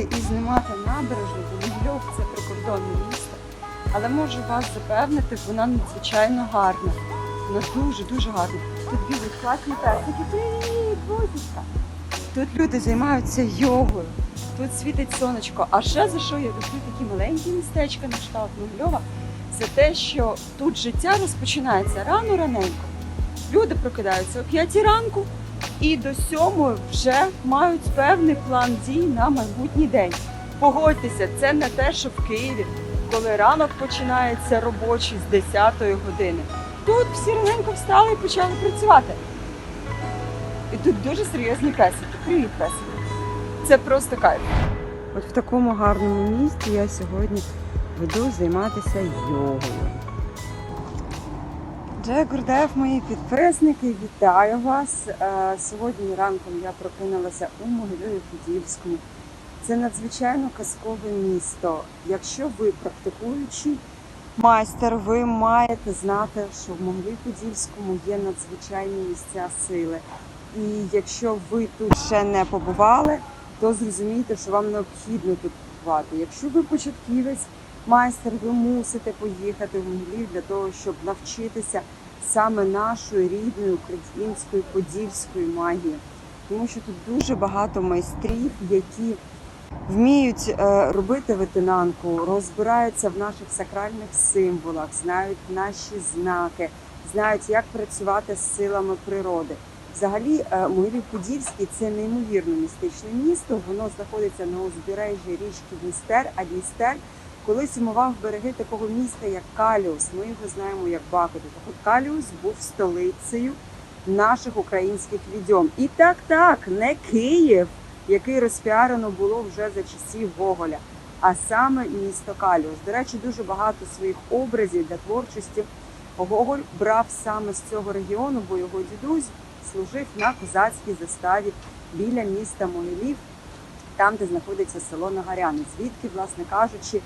Ризикувати і знімати набережну, бо Могильов це прикордонне місто. Але можу вас запевнити, вона надзвичайно гарна. Вона дуже-дуже гарна. Тут бігають класні песики. Привіт! Тут люди займаються йогою, тут світить сонечко. А ще за що я люблю такі маленькі містечка на кшталт Могильова, це те, що тут життя розпочинається рано раненько. Люди прокидаються о 5 ранку і до сьомої вже мають певний план дій на майбутній день. Погодьтеся, це не те, що в Києві, коли ранок починається робочий з 10 години. Тут всі раненько встали і почали працювати. І тут дуже серйозні песики. Привіт, песики. Це просто кайф. От в такому гарному місті я сьогодні веду займатися йогою. Джей Гурдеєв, мої підписники, вітаю вас. Е, Сьогодні ранком я прокинулася у Могилеві Подільському. Це надзвичайно казкове місто. Якщо ви практикуючий майстер, ви маєте знати, що в Могилі Подільському є надзвичайні місця сили. І якщо ви тут ще не побували, то зрозумійте, що вам необхідно тут побувати. Якщо ви початківець, майстер, ви мусите поїхати в Могилів для того, щоб навчитися саме нашої рідної української подільської магії. Тому що тут дуже багато майстрів, які вміють е, робити ветенанку, розбираються в наших сакральних символах, знають наші знаки, знають, як працювати з силами природи. Взагалі, е, Могилів-Подільський це неймовірно містичне місто. Воно знаходиться на узбережжі річки Дністер, а Дністер колись умивав береги такого міста, як Каліус. Ми його знаємо як Бакуту. Так от Каліус був столицею наших українських відьом. І так, так, не Київ, який розпіарено було вже за часів Гоголя, а саме місто Каліус. До речі, дуже багато своїх образів для творчості Гоголь брав саме з цього регіону, бо його дідусь служив на козацькій заставі біля міста Могилів, там, де знаходиться село Нагаряни, звідки, власне кажучи,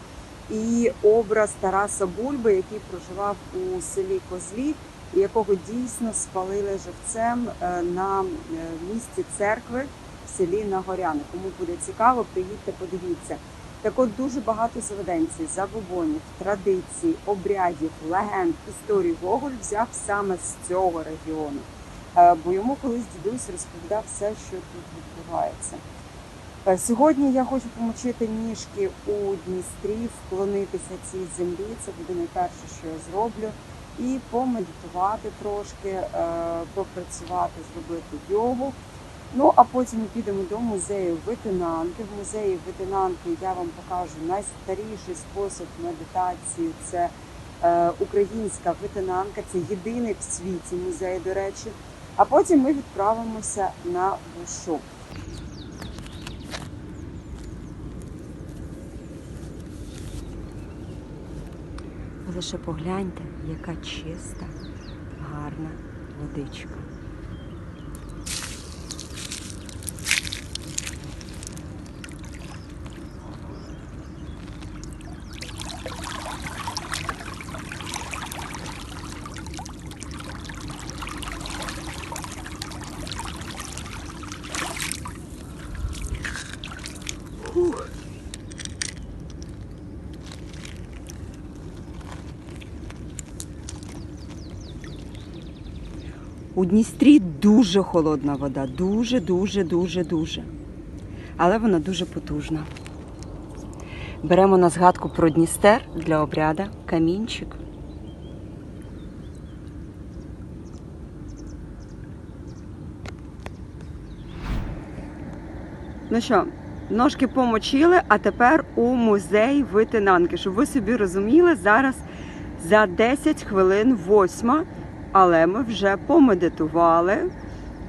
і образ Тараса Бульби, який проживав у селі Козлів, і якого дійсно спалили живцем е, на е, місці церкви в селі Нагоряни. Кому буде цікаво, приїдьте, подивіться. Так от дуже багато заведенцій, забобонів, традицій, обрядів, легенд, історій Гоголь взяв саме з цього регіону. Е, Бо йому колись дідусь розповідав все, що тут відбувається. Е, Сьогодні я хочу помочити ніжки у Дністрі, вклонитися цій землі. Це буде найперше, що я зроблю. І помедитувати трошки, е, попрацювати, зробити йогу. Ну а потім ми підемо до музею витинанки. В музеї витинанки я вам покажу найстаріший спосіб медитації. Це е, українська витинанка. Це єдиний в світі музей, до речі. А потім ми відправимося на бушу. Лише погляньте, яка чиста, гарна водичка. У Дністрі дуже холодна вода, дуже, дуже, дуже. Але вона дуже потужна. Беремо на згадку про Дністер для обряда камінчик. Ну що, ножки помочили, а тепер у музей витинанки. Щоб ви собі розуміли, зараз за 10 хвилин восьма, але ми вже помедитували,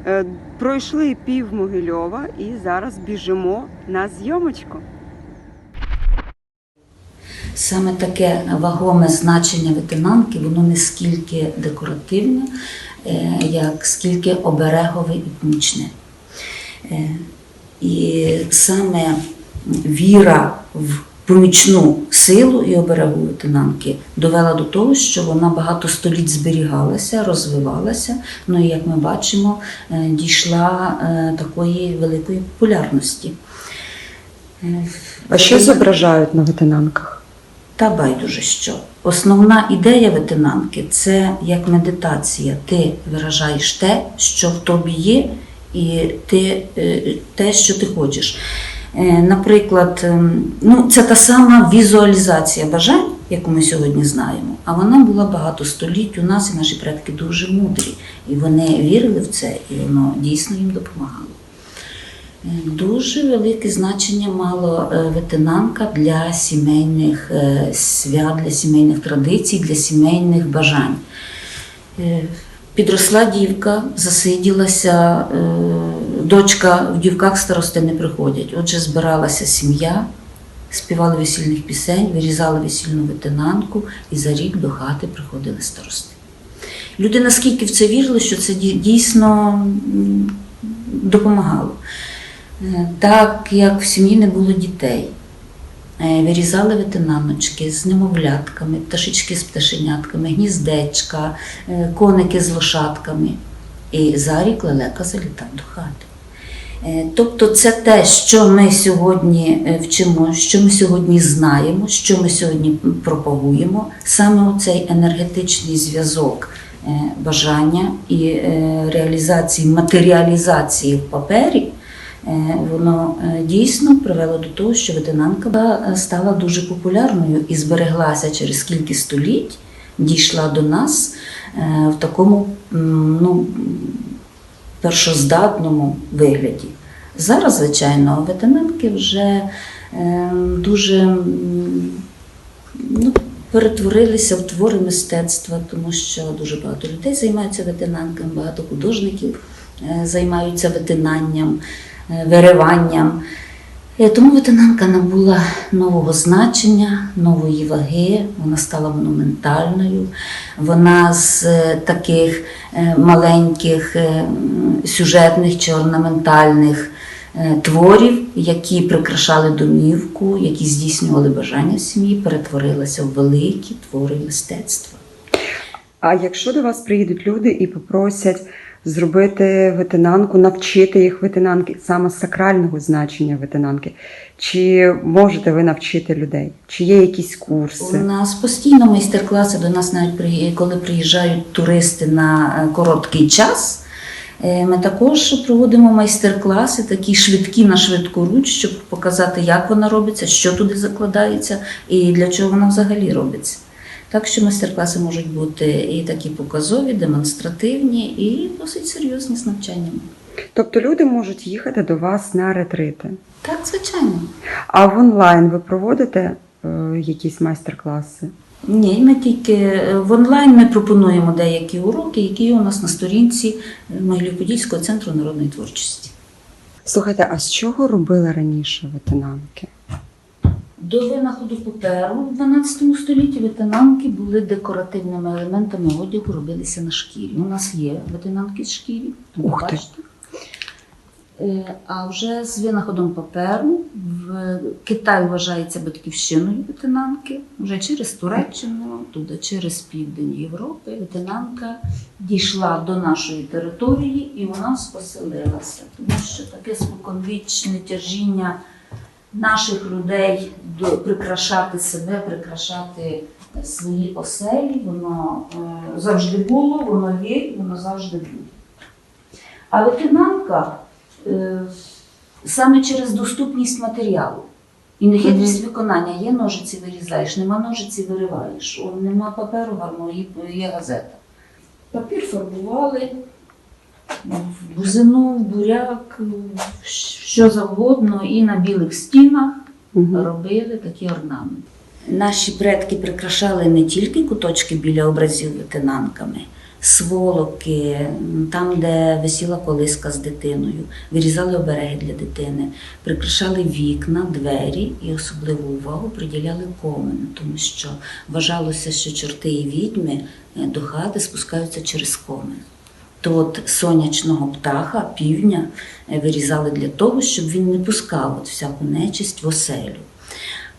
е, пройшли пів Могильова і зараз біжимо на зйомочку. Саме таке вагоме значення ветенанки, воно не скільки декоративне, е, як скільки оберегове і помічне. Е, І саме віра в помічну силу і оберегу ветенанки довела до того, що вона багато століть зберігалася, розвивалася. Ну і як ми бачимо, е, дійшла е, такої великої популярності. Е, А що зображають на ветенанках? Та байдуже що. Основна ідея ветенанки це як медитація. Ти виражаєш те, що в тобі є, і ти, те, що ти хочеш. Е, Наприклад, ем, ну, це та сама візуалізація бажань, яку ми сьогодні знаємо, а вона була багато століть у нас, і наші предки дуже мудрі. І вони вірили в це, і воно дійсно їм допомагало. Е, Дуже велике значення мало е, ветенанка для сімейних свят, для сімейних традицій, для сімейних бажань. Підросла дівка, засиділася, дочка в дівках старости не приходять. Отже, збиралася сім'я, співали весільних пісень, вирізали весільну ветенанку, і за рік до хати приходили старости. Люди наскільки в це вірили, що це дійсно допомагало. Е, Так як в сім'ї не було дітей, е, вирізали ветенаночки з немовлятками, пташечки з пташенятками, гніздечка, е, коники з лошадками. І за рік лелека залітав до хати. Е, Тобто це те, що ми сьогодні е, вчимо, що ми сьогодні знаємо, що ми сьогодні пропагуємо, саме цей енергетичний зв'язок е, бажання і реалізації, матеріалізації в папері, воно дійсно привело до того, що ветенанка стала дуже популярною і збереглася через кілька століть, дійшла до нас в такому ну, першоздатному вигляді. Зараз, звичайно, ветенанки вже е, дуже ну, перетворилися в твори мистецтва, тому що дуже багато людей займаються ветенанками, багато художників е, займаються ветенанням, е, вириванням. Тому ветенанка набула нового значення, нової ваги, вона стала монументальною. Вона з е, таких е, маленьких е, сюжетних чи орнаментальних творів, які прикрашали домівку, які здійснювали бажання сім'ї, перетворилася в великі твори мистецтва. А якщо до вас приїдуть люди і попросять зробити ветенанку, навчити їх ветенанки, саме сакрального значення ветенанки, чи можете ви навчити людей? Чи є якісь У курси? нас постійно майстер-класи до нас навіть коли приїжджають туристи на е, короткий час. е, Ми також проводимо майстер-класи, такі швидкі на швидку руч, щоб показати, як вона робиться, що туди закладається і для чого вона взагалі робиться. Так що майстер-класи можуть бути і такі показові, демонстративні, і досить серйозні з навчанням. Тобто люди можуть їхати до вас на ретрити. Так, звичайно. А в онлайн ви проводите е, якісь майстер-класи? Ні, ми тільки е, в онлайн ми пропонуємо деякі уроки, які є у нас на сторінці Могилів-Подільського центру народної творчості. Слухайте, а з чого робили раніше ветенанки? До винаходу паперу в 12 столітті ветенанки були декоративними елементами одягу, робилися на шкірі. У нас є ветенанки з шкірі, ти. бачите. Е, А вже з винаходом паперу в Китай вважається батьківщиною ветенанки. Вже через Туреччину, туди через південь Європи ветенанка дійшла до нашої території і у нас поселилася. Тому що таке споконвічне тяжіння наших людей прикрашати себе, прикрашати свої оселі, воно е, завжди було, воно є, воно завжди буде. А ветенанка е, саме через доступність матеріалу. І нехитрість виконання. Є ножиці вирізаєш, нема ножиці вириваєш. Нема паперу гарного, є, є газета. Папір фарбували в бузину, в буряк, що завгодно, і на білих стінах Угу. робили такі орнаменти. Наші предки прикрашали не тільки куточки біля образів ветенанками, сволоки, там, де висіла колиска з дитиною, вирізали обереги для дитини, прикрашали вікна, двері і особливу увагу приділяли комен, тому що вважалося, що чорти і відьми е, до хати спускаються через комен. То от сонячного птаха, півня е, вирізали для того, щоб він не пускав от всяку нечисть в оселю.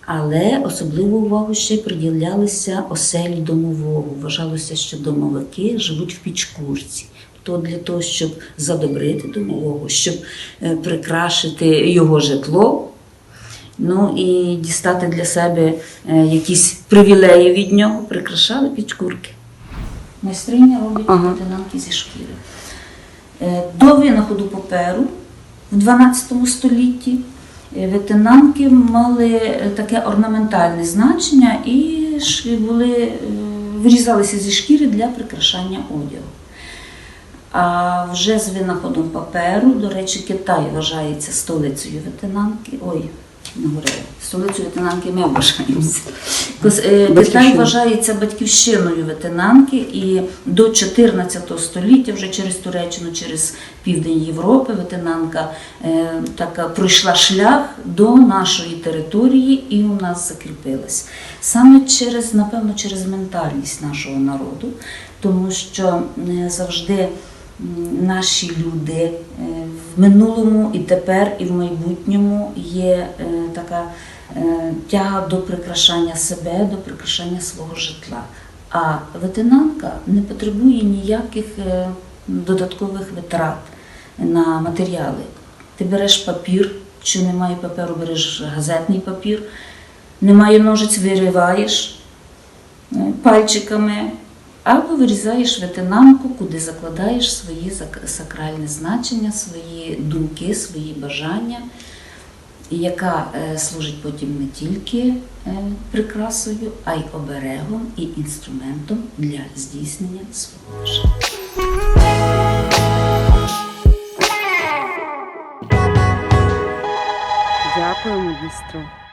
Але особливу увагу ще й приділялися оселі домового. Вважалося, що домовики живуть в пічкурці. То для того, щоб задобрити домового, щоб е, прикрашити його житло, ну і дістати для себе е, якісь привілеї від нього, прикрашали пічкурки. Майстриня робить Ага. ветенанки зі шкіри. Е, До винаходу паперу в 12 столітті е, ветенанки мали е, таке орнаментальне значення і були, вирізалися зі шкіри для прикрашання одягу. А вже з винаходом паперу, до речі, Китай вважається столицею ветенанки. Ой, не говорила. Столицею ветенанки ми вважаємося. Е, Китай вважається батьківщиною ветенанки, і до 14 століття, вже через Туреччину, через південь Європи, ветенанка е, така пройшла шлях до нашої території і у нас закріпилась. Саме через, напевно, через ментальність нашого народу, тому що е, завжди наші люди е, в минулому і тепер, і в майбутньому є е, така е, тяга до прикрашання себе, до прикрашання свого житла. А ветенанка не потребує ніяких додаткових витрат на матеріали. Ти береш папір, якщо немає паперу, береш газетний папір, немає ножиць, вириваєш пальчиками, або вирізаєш ветенанку, куди закладаєш свої сакральне значення, свої думки, свої бажання, яка е, служить потім не тільки е, прикрасою, а й оберегом і інструментом для здійснення свого бажання. Дякую, магістро.